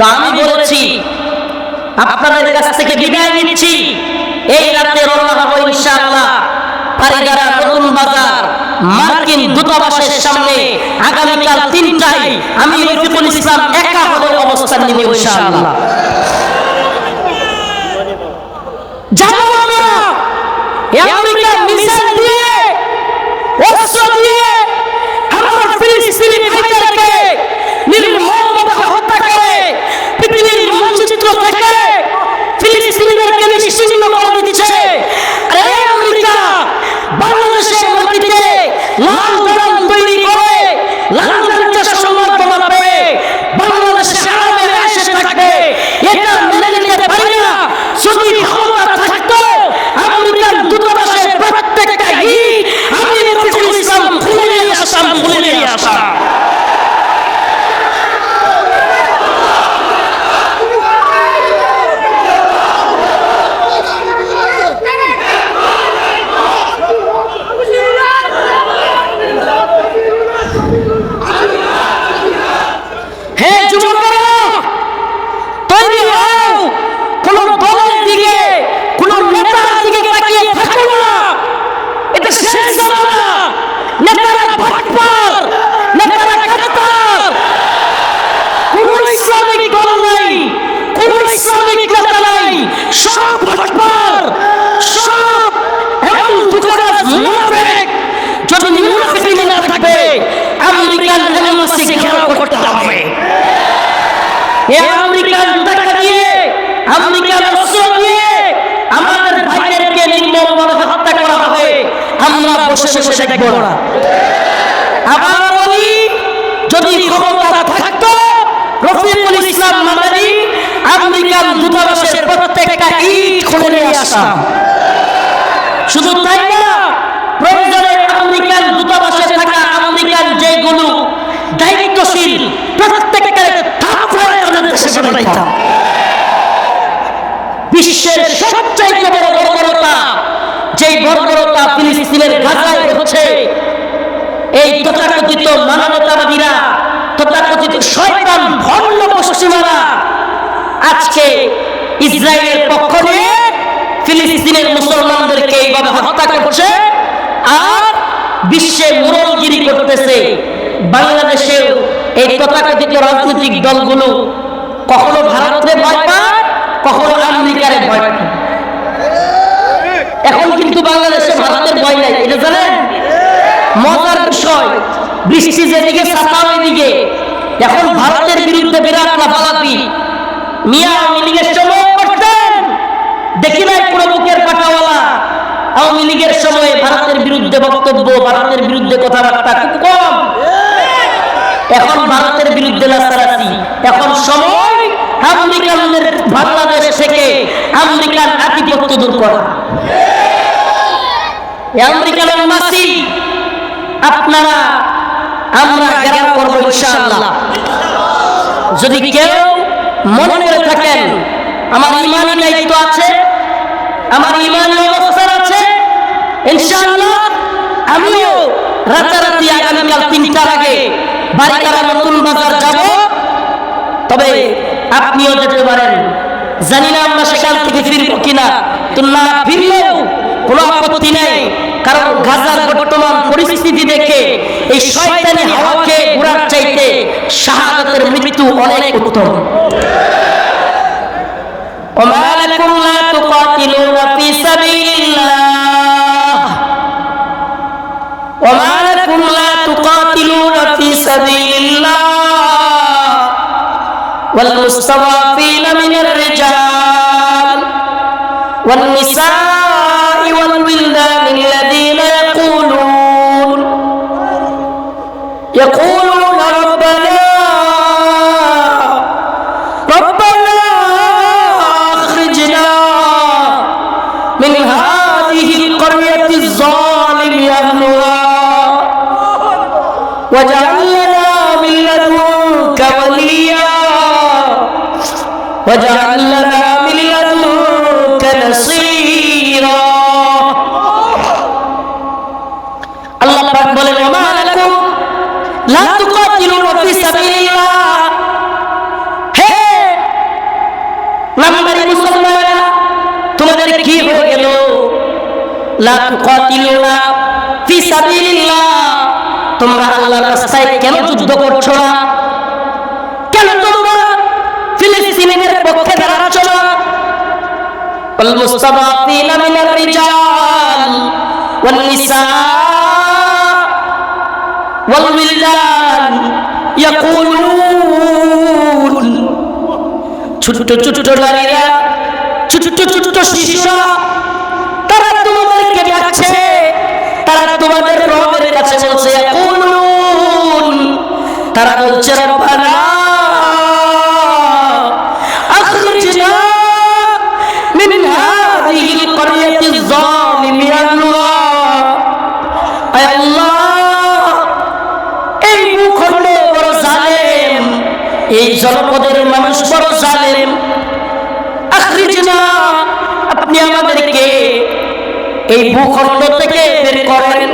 তা আমি বলছি, আপনাদের কাছ থেকে বিদায় নিচ্ছি। এই রাতে রওনা হব ইনশাআল্লাহ পারিগারা নতুন বাজার, মার্কিন দূতাবাসের সামনে। আগামীকাল তিনটায় আমি রফিকুল ইসলাম একা হলে অবস্থান নিব ইনশাআল্লাহ। লাল নেতারা ভটপার নেতারা কাটাতার কোন ইসলামিক দল নাই, কোন ইসলামিক নেতা নাই। সব ভটপার সব এবং দুঃখরাজ মুনাফিক যদি মুনাফিক না থাকবে, আমেরিকান এমবাসি ঘেরাও করতে হবে। এ আমেরিকান টাকা দিয়ে, আমেরিকান অস্ত্র দিয়ে আমাদের ভাইদেরকে নির্মমভাবে হত্যা করা হবে। আমরা বসে বসে দেখব না। যদি ক্ষমতা থাকতো রফিকুল ইসলাম মাদারি আমেরিকান দূতাবাসের প্রত্যেকটা ইট খুলে নিয়ে আসতাম। শুধু তাই না প্রয়োজনে আমেরিকান দূতাবাসে থাকা আমেরিকান যেগুলো দায়িত্বশীল প্রত্যেককে থাপড়ে আমাদের দেশে পাঠাইতাম বিশ্বের সবচাইতে বড় বর্বরতা যেই বর্বরতা ফিলিস্তিনের গাজায় হচ্ছে এই তথাকথিত মানবতাবাদীরা, তথাকথিত শয়তান ভণ্ড পশ্চিমারা আজকে ইসরায়েলের পক্ষ নিয়ে ফিলিস্তিনের মুসলমানদেরকে এইভাবে হত্যা করছে আর বিশ্বে মুরলগিরি করতেছে। বাংলাদেশেও এই তথাকথিত রাজনৈতিক দলগুলো কখনো ভারতে ভয় পায়, কখনো আমেরিকারে ভয় পায়। এখন কিন্তু বাংলাদেশে ভারতের ভয় নাই, এটা জানেন? মজার বিষয়, বৃষ্টি যেদিকে ছাতা ওইদিকে। এখন ভারতের বিরুদ্ধে বিরাট লাফালাফি। মিয়া আওয়ামী লীগের সময় করতেন। দেখি নাই পুরো বুকের পাটাওয়ালা। আওয়ামী লীগের সময় ভারতের বিরুদ্ধে বক্তব্য, ভারতের বিরুদ্ধে কথাবার্তা খুব কম। এখন ভারতের বিরুদ্ধে লাসারাসি এখন সময় আমেরিকানদের বাংলাদেশ থেকে আমেরিকান আধিপত্য দূর করা। এই আমেরিকান এম্বাসি আপনারা, আমরা ঘেরাও করব যদি কেউ মনে করে থাকেন, আমার দায়িত্ব আছে, আমার অবস্থান আছে আমিও রাতারাতি আগামীকাল তিনটার আগে বারিকারা নতুন বাজার যাব। তবে আপনিও যেতে পারেন। জানি না আমরা সেখান থেকে ফিরবো কিনা, তো না ফিরলেও কোনো আপত্তি নেই। কারণ গাজার বর্তমান পরিস্থিতি দেখে এই শয়তানি হাওয়াকে ঘোরার চাইতে শাহাদাতের মৃত্যু অনেক উত্তম وما لكم لا تقاتلون في سبيل الله وما لكم لا تقاتلون في سبيل الله والمستضعفين من الرجال والنساء والولدان الذين يقولون ربنا ربنا أخرجنا من هذه القرية الظالم أهلها واجعل لنا من لدنك وليا. واجعل লা তুকাতিলুনা ফি সাবিলিল্লাহ হে নামদারি মুসলমানেরা তোমাদের কি হয়ে গেল লা তুকাতিলুনা ফি সাবিলিল্লাহ তোমরা আল্লাহর রাস্তায় কেন যুদ্ধ করছো না কেন তোমরা ফিলিস্তিনের পক্ষে দাঁড়াচ্ছ না والمستضعفين من الرجال والنساء والولدان ইয়াকুলুন। ছোট ছোট নারীরা ছোট ছোট শিশুরা, তারা তোমাদেরকে ডাকছে। তারা তোমাদের রবের কাছে বলছে, ইয়াকুলুন। তারা বলছে, রব্বানা জনপদের মানুষ বড় জালেম। আপনি আমাদেরকে এই ভূখণ্ড থেকে বের করেন।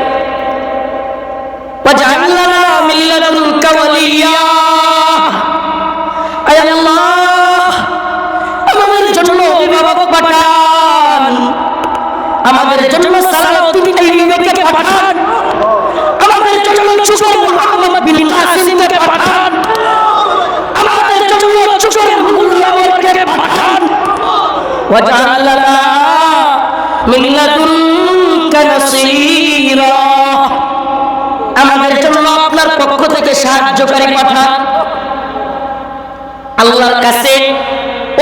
واجعل لنا من لدنك نصيرا আমাদের জন্য আপনার পক্ষ থেকে সাহায্যকারী পাঠান আল্লাহর কাছে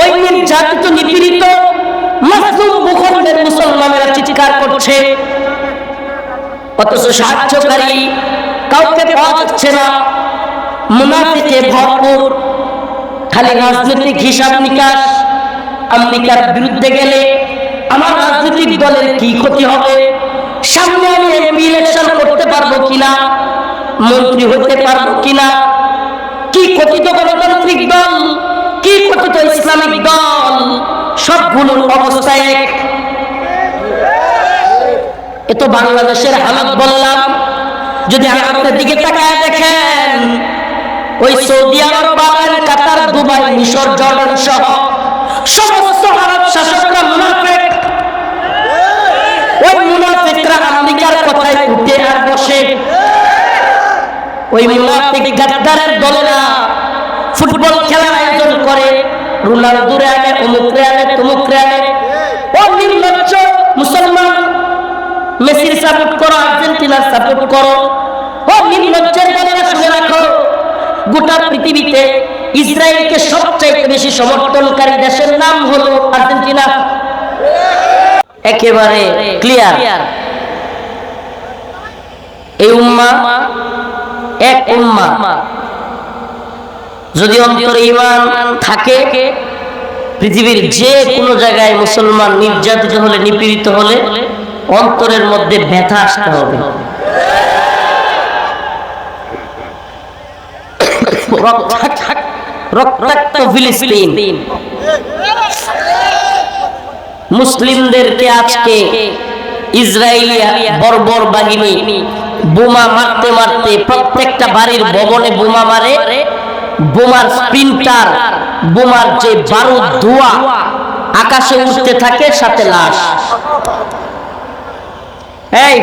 ওই নির্যাতিত নিপীড়িত মাসুম ভূখণ্ডের মুসলমানেরা চিৎকার করছে অথচ সাহায্যকারী কাউকে পাওয়া যাচ্ছে না মুনাফিকে ভরপুর খালি রাজনৈতিক হিসাব নিকাশ আমেরিকার বিরুদ্ধে গেলে আমার রাজনৈতিক দলের কি ক্ষতি হবে? সামনে আমি এমপি ইলেকশন করতে পারব কিনা? মন্ত্রী হতে পারব কিনা? কি কথিত গণতান্ত্রিক দল? কি কথিত ইসলামিক দল? সবগুলোর অবস্থা এক। এ তো বাংলাদেশের হালত বললাম। যদি আরবের দিকে তাকায় দেখেন, ওই সৌদি আরব বাগান কাতার, দুবাই, মিশর, জর্ডান সহ সমস্ত আরব শাসকরা মুনাফেক। ওই মুনাফিকরা আমেরিকার কথায় উঠে আর বসে। ওই মুনাফিক গাদ্দারের দলেরা ফুটবল খেলার আয়োজন করে। রোনালদোরে আনে অমুকরে আনে তমুকরে আনে। ও নির্লজ্জ মুসলমান, মেসির সাপোর্ট করো, আর্জেন্টিনার সাপোর্ট করো। ও নির্লজ্জের দলেরা শুনে রাখো, গোটা পৃথিবীতে ইসরায়েলকে সবচাইতে বেশি সমর্থনকারী দেশের নাম হলো আর্জেন্টিনা। একেবারে ক্লিয়ার এই উম্মা এক উম্মা। যদি অন্তরে ইমান থাকে, পৃথিবীর যে কোনো জায়গায় মুসলমান নির্যাতিত হলে, নিপীড়িত হলে, অন্তরের মধ্যে ব্যথা আসতে হবে। রক্তাক্ত- রক্তাক্ত ফিলিস্তিন। মুসলিমদেরকে আজকে ইসরায়েলি বর্বর বাহিনী বোমা মারতে মারতে প্রত্যেকটা বাড়ির ভবনে বোমা মারে। বোমার স্প্রিন্টার, বোমার যে বারুদ ধোয়া আকাশে উঠতে থাকে, সাথে লাশ। এই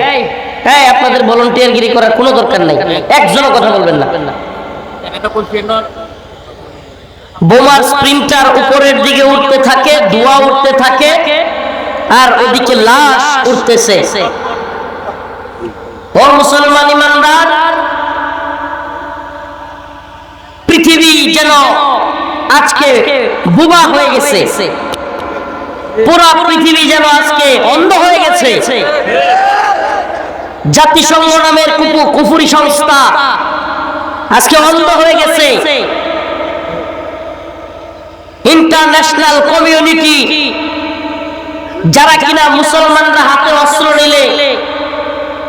এই, আপনাদের ভলেন্টিয়ারগিরি করার কোনো দরকার নাই। একজনও কথা বলবেন না। বোমার স্প্রিন্টার উপরের দিকে উঠতে থাকে, ধোঁয়া উঠতে থাকে, আর ওদিকে লাশ উঠতেছে। ও মুসলমান ইমানদার, পৃথিবী যেন আজকে বুবা হয়ে গেছে। পুরা পৃথিবী যেন আজকে অন্ধ হয়ে গেছে। জাতিসংঘ নামের কুফুরি সংস্থা আজকে অন্ধ হয়ে গেছে। ইন্টারন্যাশনাল কমিউনিটি যারা কিনা মুসলমানরা হাতে অস্ত্র নিলে,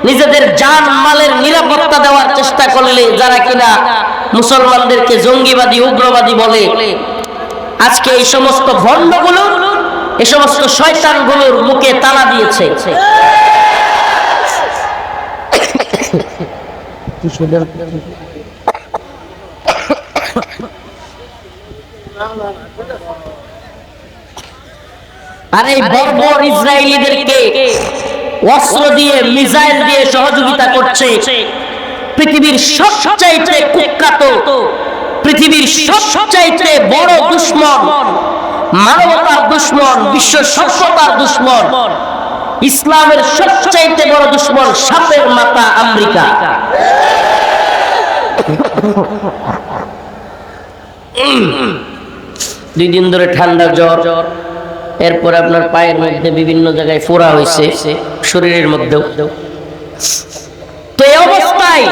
নিজেদের জান মালের নিরাপত্তা দেওয়ার চেষ্টা করলে, যারা কিনা মুসলমানদেরকে জঙ্গিবাদী, উগ্রবাদী বলে, আজকে এই সমস্ত ভণ্ডগুলো এই সমস্ত শয়তানগুলোর মুখে তালা দিয়েছে। আর বর্বর ইসরায়েলিদেরকে অস্ত্র দিয়ে মিসাইল দিয়ে সহযোগিতা করছে পৃথিবীর সবচাইতে কুখ্যাত পৃথিবীর সবচাইতে বড় দুশ্মন মানবতার দুশ্মন বিশ্ব সভ্যতার দুশ্মন ইসলামের সবচাইতে বড় দুশ্মন সাপের মাথা আমেরিকা। দুই দিন ধরে ঠান্ডা জ্বর। জ্বর এরপর আপনার পায়ের মধ্যে বিভিন্ন জায়গায় ফোড়া হয়েছে, শরীরের মধ্যেও। তো অবস্থায়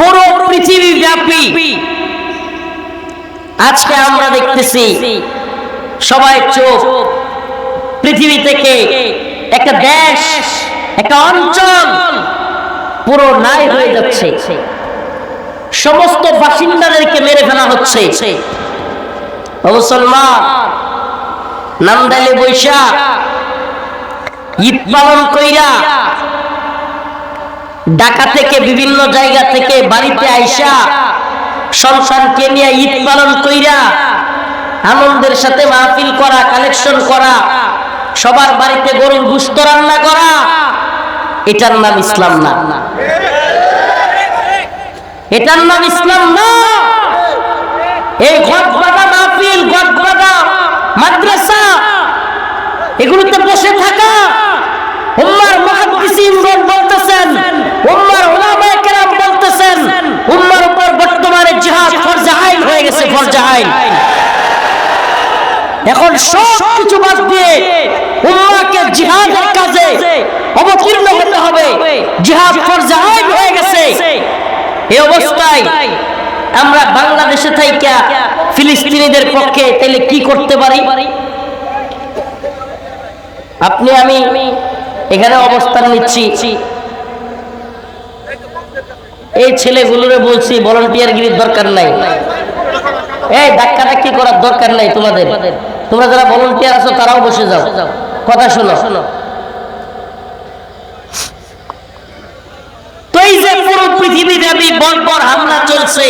পুরো পৃথিবী ব্যাপী আজকে আমরা দেখতেছি, সবাই চোখ পৃথিবী থেকে একটা দেশ, একটা অঞ্চল পুরো নাই হয়ে যাচ্ছে। সমস্ত বাসিন্দাদেরকে মেরে ফেলা হচ্ছে। মুসলমান নামদালে বৈশা, ঈদ পালন কইরা ঢাকা থেকে বিভিন্ন জায়গা থেকে বাড়িতে আইসা সংসারকে নিয়ে ঈদ পালন কইরা আনন্দের সাথে মাহফিল করা, কালেকশন করা, সবার বাড়িতে গরুর গুস্ত রান্না করা, এটার নাম ইসলাম না। এটার নাম ইসলাম না। এই গদবাদা মাহফিল, গদবাদা মাদ্রাসা, এগুলোতে বসে থাকা উম্মার মুহাদ্দিসিনগণ বলতেছেন, উম্মার উলামায়ে কেরাম বলতেছেন, উম্মার উপর বর্তমানে জিহাদ ফরজে আইন হয়ে গেছে, ফরজে আইন। এখন সব কিছু বাদ দিয়ে উম্মাকে জিহাদের কাজে অবতীর্ণ হতে হবে। জিহাদ ফরজে আইন হয়ে গেছে এই অবস্থায় আমরা বাংলাদেশে থাইকা ফিলিস্তিনিদের পক্ষে তাহলে কি করতে পারি? আপনি, আমি এখানে অবস্থান নিচ্ছি। এই ছেলেগুলোরে বলছি ভলান্টিয়ার গিরির দরকার নাই। এই ধাক্কা ধাক্কি করার দরকার নাই তোমাদের? তোমরা যারা ভলান্টিয়ার আছো, তারাও বসে যাও। কথা শোনো শোনো তো এই যে পুরো ব্যাপী বর্বর হামলা চলছে।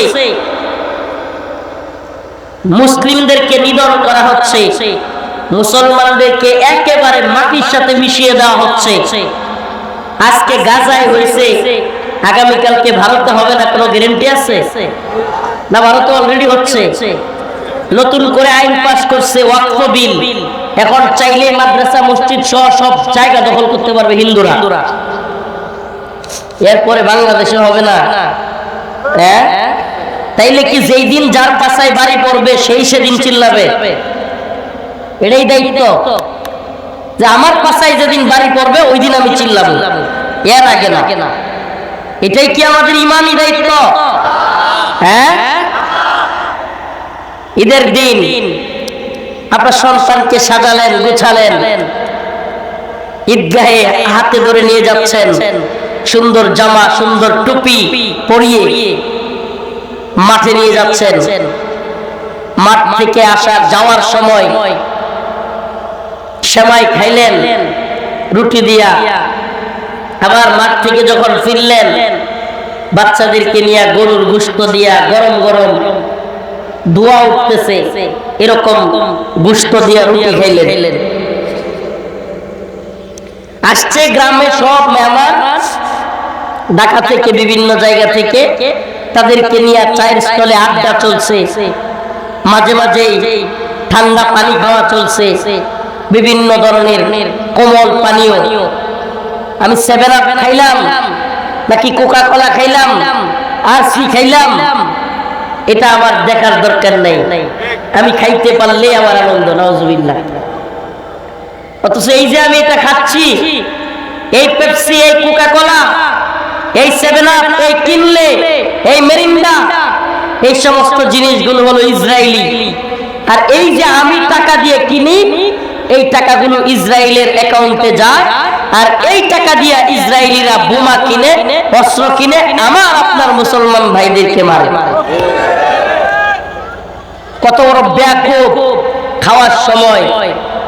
মুসলিমদেরকে নিধন করা হচ্ছে। মুসলমানদেরকে একেবারে মাটির সাথে মিশিয়ে দেওয়া হচ্ছে। আজকে গাজায় হয়েছে। আগামীকালকে ভারতে হবে না কোনো গ্যারেন্টি আছে? না ভারতে অলরেডি হচ্ছে। নতুন করে আইন পাস করছে ওয়াকফ বিল। এখন চাইলে মাদ্রাসা, মসজিদ সহ সব জায়গা দখল করতে পারবে হিন্দুরা। এরপরে বাংলাদেশে হবে না। হ্যাঁ? তাইলে কি যেই দিন যার পাশায় বাড়ি পড়বে, সেই সেদিন চিল্লাবে? এটাই দায়িত্ব। যে আমার পাশায় যেদিন বাড়ি পড়বে, ওই দিন আমি চিল্লাবো। এর আগে না। এটাই কি আমাদের ইমানই দায়িত্ব? হ্যাঁ? ঈদের দিন আপনার সন্তানকে সাজালেন, গুছালেন, ঈদগাহে হাতে ধরে নিয়ে যাচ্ছেন। সুন্দর জামা, সুন্দর টুপি পরিয়ে মাঠে নিয়ে যাচ্ছেন। মাঠ থেকে আসার, যাওয়ার সময় সেমাই খাইলেন, রুটি দিয়া। আবার মাঠ থেকে যখন ফিরলেন, বাচ্চাদেরকে নিয়ে গরুর গুস্ত দিয়া গরম গরম ধোয়া উঠতেছে, এরকম গুস্ত দিয়া রুটি খাইলেন। আসছে গ্রামে সব মেহমান ঢাকা থেকে বিভিন্ন জায়গা থেকে তাদেরকে নিয়ে চায়ের স্টলে আড্ডা চলছে। মাঝে মাঝে ঠান্ডা পানি খাওয়া চলছে। বিভিন্ন ধরনের কোমল পানীয়। আমি সেভেন আপ খাইলাম। নাকি কোকা কোলা খাইলাম। আর সি খাইলাম। এটা আমার দেখার দরকার নেই। আমি খাইতে পারলে আমার আনন্দ নজবিল্লা অথচ এই যে আমি এটা খাচ্ছি এই পেপসি এই কোকা কোলা এই সেভেন আপ এই কিনলে, এই মেরিন্ডা এই সমস্ত জিনিসগুলো হলো ইসরায়েলি। আর এই যে আমি টাকা দিয়ে কিনি, এই টাকাগুলো ইসরায়েলের অ্যাকাউন্টে যায়, আর এই টাকা দিয়ে ইসরায়েলিরা বোমা কিনে, অস্ত্র কিনে, আমার আপনার মুসলমান ভাইদেরকে মারে। কত বড় ব্যাকুব খাওয়ার সময়।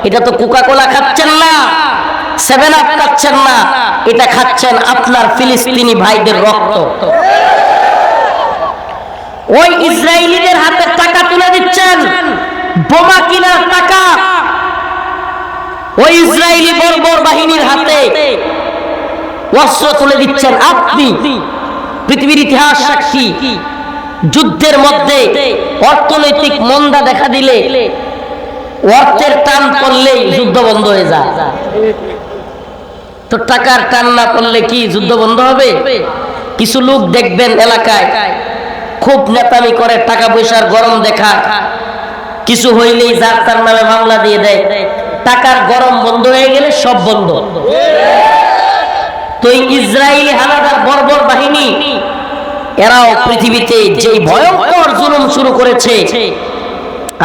এটা তো কোকা কোলা খাচ্ছেন না। সেভেন আপ খাচ্ছেন না, এটা খাচ্ছেন আপনার ফিলিস্তিনি ভাইদের রক্ত। ওই ইসরায়েলিদের হাতে টাকা তুলে দিচ্ছেন, বোমা কিনার টাকা। ওই ইসরায়েলি বর্বর বাহিনীর হাতে অস্ত্র তুলে দিচ্ছেন আপনি। পৃথিবীর ইতিহাস সাক্ষী। যুদ্ধের মধ্যে অর্থনৈতিক মন্দা দেখা দিলে অর্থের টান পড়লেই যুদ্ধ বন্ধ হয়ে যায়। তো টাকার টান না পড়লে কি যুদ্ধ বন্ধ হবে? কিছু লোক দেখবেন এলাকায় খুব নেতামি করে, টাকা পয়সার গরম দেখা। কিছু হইলেই যার তার নামে মামলা দিয়ে দেয়। টাকার গরম বন্ধ হয়ে গেলে সব বন্ধ। তো এই ইসরায়েলি হানাদার বর্বর বাহিনী, এরাও পৃথিবীতে যে ভয়ঙ্কর জুলুম শুরু করেছে,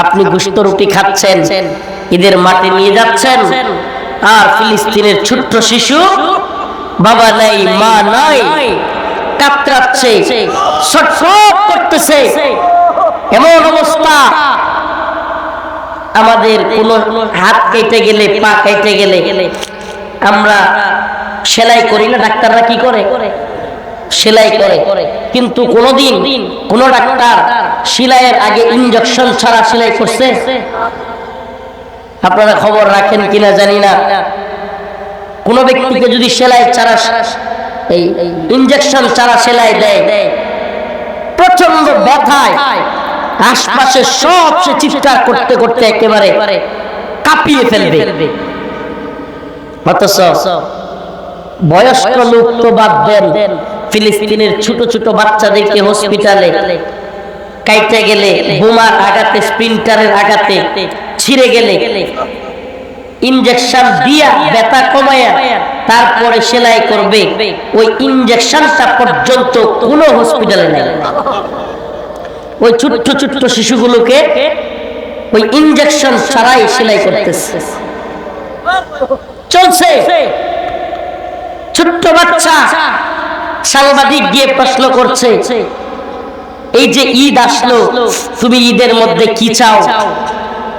আপনি গুস্ত রুটি খাচ্ছেন, ঈদের মাঠে নিয়ে যাচ্ছেন আর ফিলিস্তিনের ছোট্ট শিশু, বাবা নাই, মা নাই, কাতরাচ্ছে, ছটফট করতেছে। এমন অবস্থা। আমাদের কোন হাত কেটে গেলে, পা কেটে গেলে আমরা সেলাই করি না, ডাক্তাররা কি করে? সেলাই করে। কিন্তু কোনদিন কোন ডাক্তার সেলাইয়ের আগে ইনজেকশন ছাড়া সেলাই করছে? আপনারা খবর রাখেন কিনা জানি না। কোন ব্যক্তিকে যদি সেলাই ছাড়া এই ইনজেকশন ছাড়া সেলাই দেয় প্রচণ্ড ব্যথায় আশপাশে সব সে চিৎকার করতে করতে একেবারে কাঁপিয়ে ফেলবে। অথচ বয়স্ক লোক তো বাদ দেন ফিলিস্তিনের ছোট ছোট বাচ্চাদেরকে হসপিটালে কাইতে গেলে বোমার আঘাতে স্প্রিন্টারের আঘাতে ছিঁড়ে গেলে। ইনজেকশন দিয়া ব্যথা কমায়া তারপরে সেলাই করবে। ওই ইনজেকশনটা পর্যন্ত কোনো হসপিটালে নাই। ওই ছোট্ট ছোট্ট শিশুগুলোকে ওই ইনজেকশন ছাড়াই সেলাই করতেছে। চলছে। ছোট্ট বাচ্চা সাংবাদিক গিয়ে প্রশ্ন করছে, এই যে ঈদ আসলো, তুমি ঈদের মধ্যে কি চাও?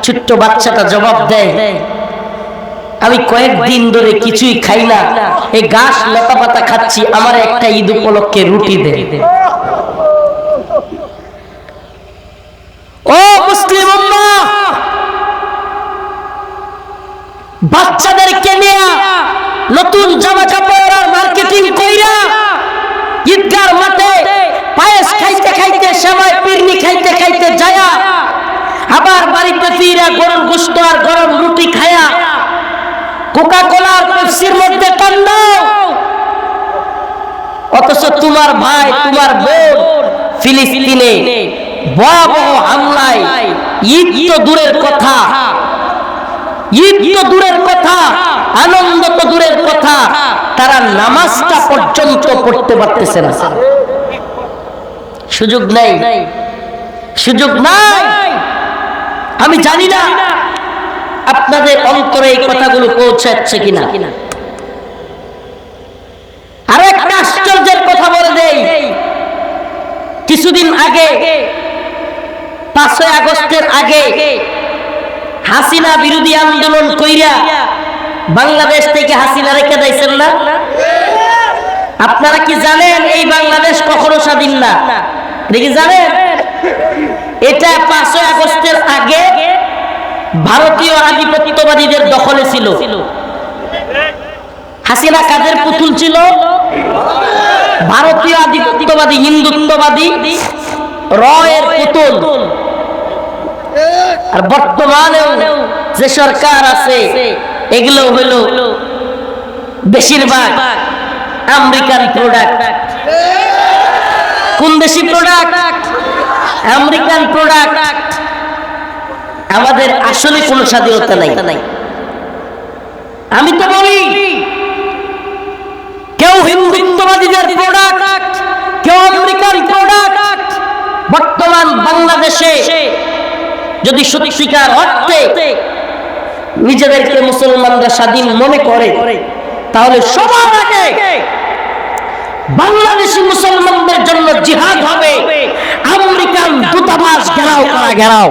ছোট্ট বাচ্চাটা জবাব দেয়, আমি কয়েকদিন ধরে কিছুই খাই না। এই গাছ লতা পাতা খাচ্ছি, আমার একটা ঈদ উপলক্ষে রুটি দে। ও মুসলিম বাচ্চাদেরকে নিয়ে নতুন জামা কাপড় মার্কেটিং কইরা ঈদগার মাঠে পায়েস খাইতে খাইতে, সেমাই, পিরনি খাইতে খাইতে যায়া আবার বাড়িতে ফিরা গরম গুস্ত আর গরম রুটি খায়া কোকা কোলার পেপসির মধ্যে কান্দাও অথচ তোমার ভাই, তোমার বোন ফিলিস্তিনে ভয়াবহ হামলায় ঈদ তো দূরের কথা। ঈদ তো দূরের কথা, আনন্দ তো দূরের কথা, তারা নামাজটা পর্যন্ত পড়তে পারতেছে না। সুযোগ নেই। সুযোগ নাই। আমি জানি না আপনাদের অন্তরে এই কথাগুলো পৌঁছাচ্ছে কিনা। আর একটা আশ্চর্যের কথা বলে দেই। কিছুদিন আগে, পাঁচই আগস্টের আগে হাসিনা বিরোধী আন্দোলন কইরা বাংলাদেশ থেকে হাসিনা রেখে দিয়েছেন না? আপনারা কি জানেন এই বাংলাদেশ কখনো স্বাধীন না? দেখি জানেন? এটা পাঁচই আগস্টের আগে ভারতীয় আধিপত্যবাদীদের দখলে ছিল। হাসিনা কাদের পুতুল ছিল? ভারতীয় আধিপত্যবাদী হিন্দুত্ববাদী রয়ের পুতুল। আর বর্তমানেও যে সরকার আছে, এগুলো হলো বেশিরভাগ আমেরিকান প্রোডাক্ট কোন দেশি প্রোডাক্ট আমেরিকান প্রোডাক্ট আমাদের আসলে কোনো স্বাধীনতা নাই। আমি তো বলি, কেউ হিন্দুত্ববাদীদের প্রোডাক্ট কেউ আমেরিকান প্রোডাক্ট বর্তমান বাংলাদেশে যদি সত্যিকার অর্থে নিজেদেরকে মুসলমানরা স্বাধীন মনে করে, তাহলে সবার আগে বাংলাদেশি মুসলমানদের জন্য জিহাদ হবে। আমেরিকান দূতাবাস ঘেরাও করা ঘেরাও।